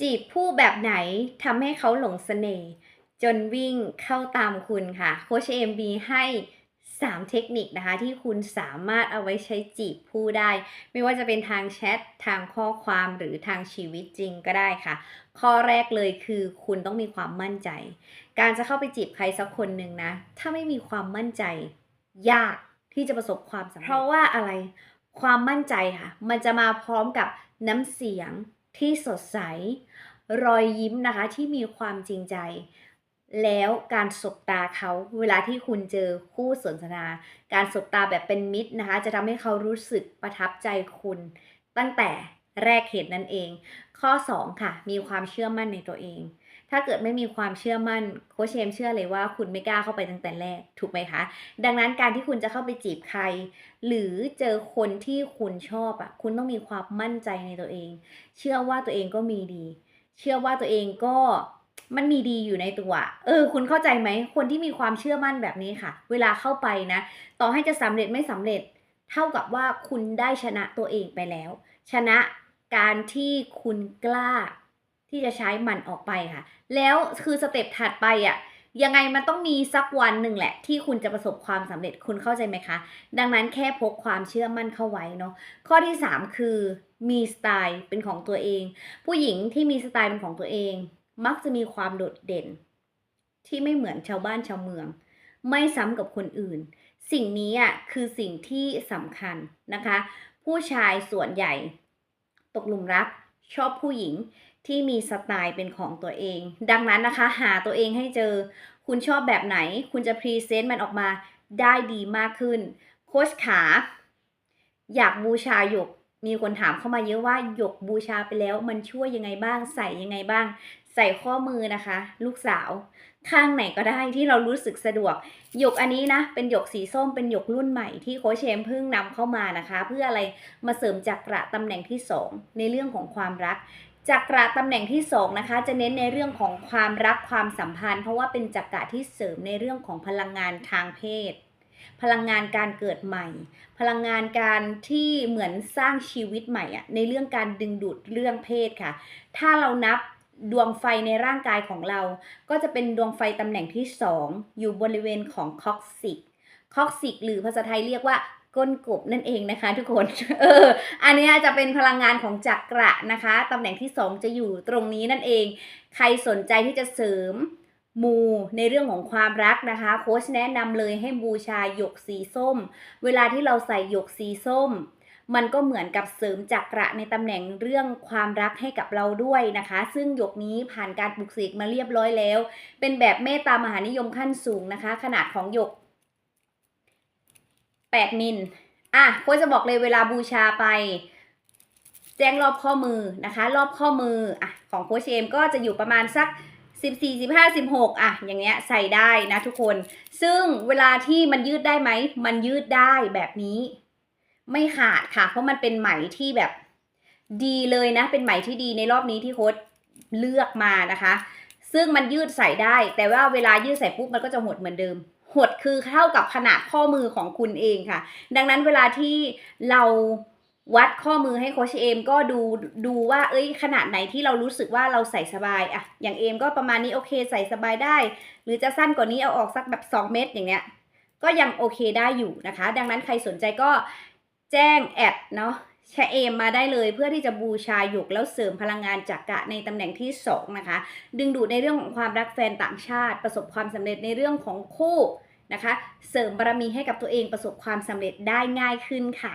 จีบผู้แบบไหนทำให้เขาหลงเสน่ห์จนวิ่งเข้าตามคุณค่ะ โคชเอ็มมีให้ 3 เทคนิคนะคะ ที่คุณสามารถเอาไว้ใช้จีบผู้ได้ ไม่ว่าจะเป็นทางแชท ทางข้อความหรือทางชีวิตจริงก็ได้ค่ะ ข้อแรกเลยคือคุณต้องมีความมั่นใจ การจะเข้าไปจีบใครสักคนหนึ่งนะ ถ้าไม่มีความมั่นใจ ยากที่จะประสบความสำเร็จเพราะว่าอะไรความมั่นใจค่ะ มันจะมาพร้อมกับน้ำเสียง ที่สดใส รอยยิ้มนะคะที่มีความจริงใจ แล้วการสบตาเขาเวลาที่คุณเจอคู่สนทนา การสบตาแบบเป็นมิตรนะคะ จะทำให้เขารู้สึกประทับใจคุณ ตั้งแต่ แรกเห็นนั่นเอง ข้อ 2 ค่ะ มีความเชื่อมั่นในตัวเอง ถ้าเกิดไม่มีความเชื่อมั่นโคชเชมเชื่อเลยว่าคุณไม่กล้าเข้าไปตั้งแต่แรกถูกไหมคะ ดังนั้นการที่คุณจะเข้าไปจีบใคร หรือเจอคนที่คุณชอบอะคุณต้องมีความมั่นใจในตัวเอง เชื่อว่าตัวเองก็มีดี เชื่อว่าตัวเองก็มันมีดีอยู่ในตัว เออ คุณเข้าใจไหม คนที่มีความเชื่อมั่นแบบนี้ค่ะ เวลาเข้าไปนะ ต่อให้จะสำเร็จไม่สำเร็จ เท่ากับว่าคุณได้ชนะตัวเองไปแล้ว ชนะ การที่คุณกล้าที่จะใช้มันออกไปค่ะ แล้วคือสเต็ปถัดไปอะ่ะยังไงมันต้องมีสักวันหนึ่งแหละ ที่คุณจะประสบความสำเร็จคุณเข้าใจไหมคะ ดังนั้นแค่พกความเชื่อมั่นเข้าไว้เนาะข้อที่ 3 คือมีสไตล์เป็นของตัวเอง ผู้หญิงที่มีสไตล์เป็นของตัวเอง มักจะมีความโดดเด่น ที่ไม่เหมือนชาวบ้านชาวเมือง ไม่ซ้ำกับคนอื่น สิ่งนี้อะคือสิ่งที่สำคัญนะคะ ผู้ชายส่วนใหญ่ ตกหลุมรัก ชอบผู้หญิงที่มีสไตล์เป็นของตัวเอง ดังนั้นนะคะ หาตัวเองให้เจอ คุณชอบแบบไหน คุณจะพรีเซนต์มันออกมาได้ดีมากขึ้น โค้ชขา อยากบูชาหยกมีคนถามเข้ามาเยอะว่าหยกบูชาไปแล้ว มันช่วยยังไงบ้างใส่ยังไงบ้าง ใส่ข้อมือนะคะ ลูกสาว ข้างไหนก็ได้ที่เรารู้สึกสะดวก หยกอันนี้นะ เป็นหยกสีส้มเป็นหยกรุ่นใหม่ที่โคชเชมเพิ่งนำเข้ามานะคะ เพื่ออะไรมาเสริมจักระตำแหน่งที่ 2 ในเรื่องของความรักจักระตำแหน่งที่2นะคะจะเน้นในเรื่องของความรักความสัมพันธ์ เพราะว่าเป็นจักระที่เสริมในเรื่องของพลังงานทางเพศ พลังงานการเกิดใหม่ พลังงานการที่เหมือนสร้างชีวิตใหม่อะในเรื่องการดึงดูดเรื่องเพศค่ะ ถ้าเรานับ ดวงไฟในร่างกายของเรา ก็จะเป็นดวงไฟตำแหน่งที่ 2 อยู่บริเวณของคอกซิกคอกซิกหรือภาษาไทยเรียกว่าก้นกบนั่นเองนะคะ ทุกคน เออ อันนี้จะเป็นพลังงานของจักระนะคะ ตำแหน่งที่ 2 จะอยู่ตรงนี้นั่นเอง ใครสนใจที่จะเสริมมูในเรื่องของความรักนะคะ โค้ชแนะนำเลยให้บูชาหยกสีส้ม เวลาที่เราใส่หยกสีส้ม มันก็เหมือนกับเสริมจักระในตำแหน่งเรื่องความรักให้กับเราด้วยนะคะ ซึ่งหยกนี้ผ่านการปลุกเสกมาเรียบร้อยแล้ว เป็นแบบเมตตามหานิยมขั้นสูงนะคะ ขนาดของหยก 8 มิลอะโค้ชจะบอกเลยเวลาบูชาไป แจ้งรอบข้อมือนะคะ รอบข้อมืออะของโค้ชเอมก็จะอยู่ประมาณสัก14 15 16อะอย่างเงี้ยใส่ได้นะทุกคน ซึ่งเวลาที่มันยืดได้ไหม มันยืดได้แบบนี้ ไม่ขาดค่ะ เพราะมันเป็นไหมที่แบบดีเลยนะ เป็นไหมที่ดีในรอบนี้ที่โค้ชเลือกมานะคะ ซึ่งมันยืดใส่ได้ แต่ว่าเวลายืดใส่ปุ๊บมันก็จะหดเหมือนเดิม หดคือเท่ากับขนาดข้อมือของคุณเองค่ะ ดังนั้นเวลาที่เราวัดข้อมือให้โคชเอมก็ดูดูว่าเอ้ยขนาดไหนที่เรารู้สึกว่าเราใส่สบายอะอย่างเอมก็ประมาณนี้โอเคใส่สบายได้ หรือจะสั้นกว่านี้เอาออกสักแบบ 2 เมตรอย่างเนี้ยก็ยังโอเคได้อยู่นะคะ ดังนั้นใครสนใจก็ แจ้งแอดเนาะแชเอมมาได้เลยเพื่อที่จะบูชาหยกแล้วเสริมพลังงานจักระในตำแหน่งที่ 2 นะคะ ดึงดูดในเรื่องของความรักแฟนต่างชาติ ประสบความสำเร็จในเรื่องของคู่นะคะ เสริมบารมีให้กับตัวเองประสบความสำเร็จได้ง่ายขึ้นค่ะ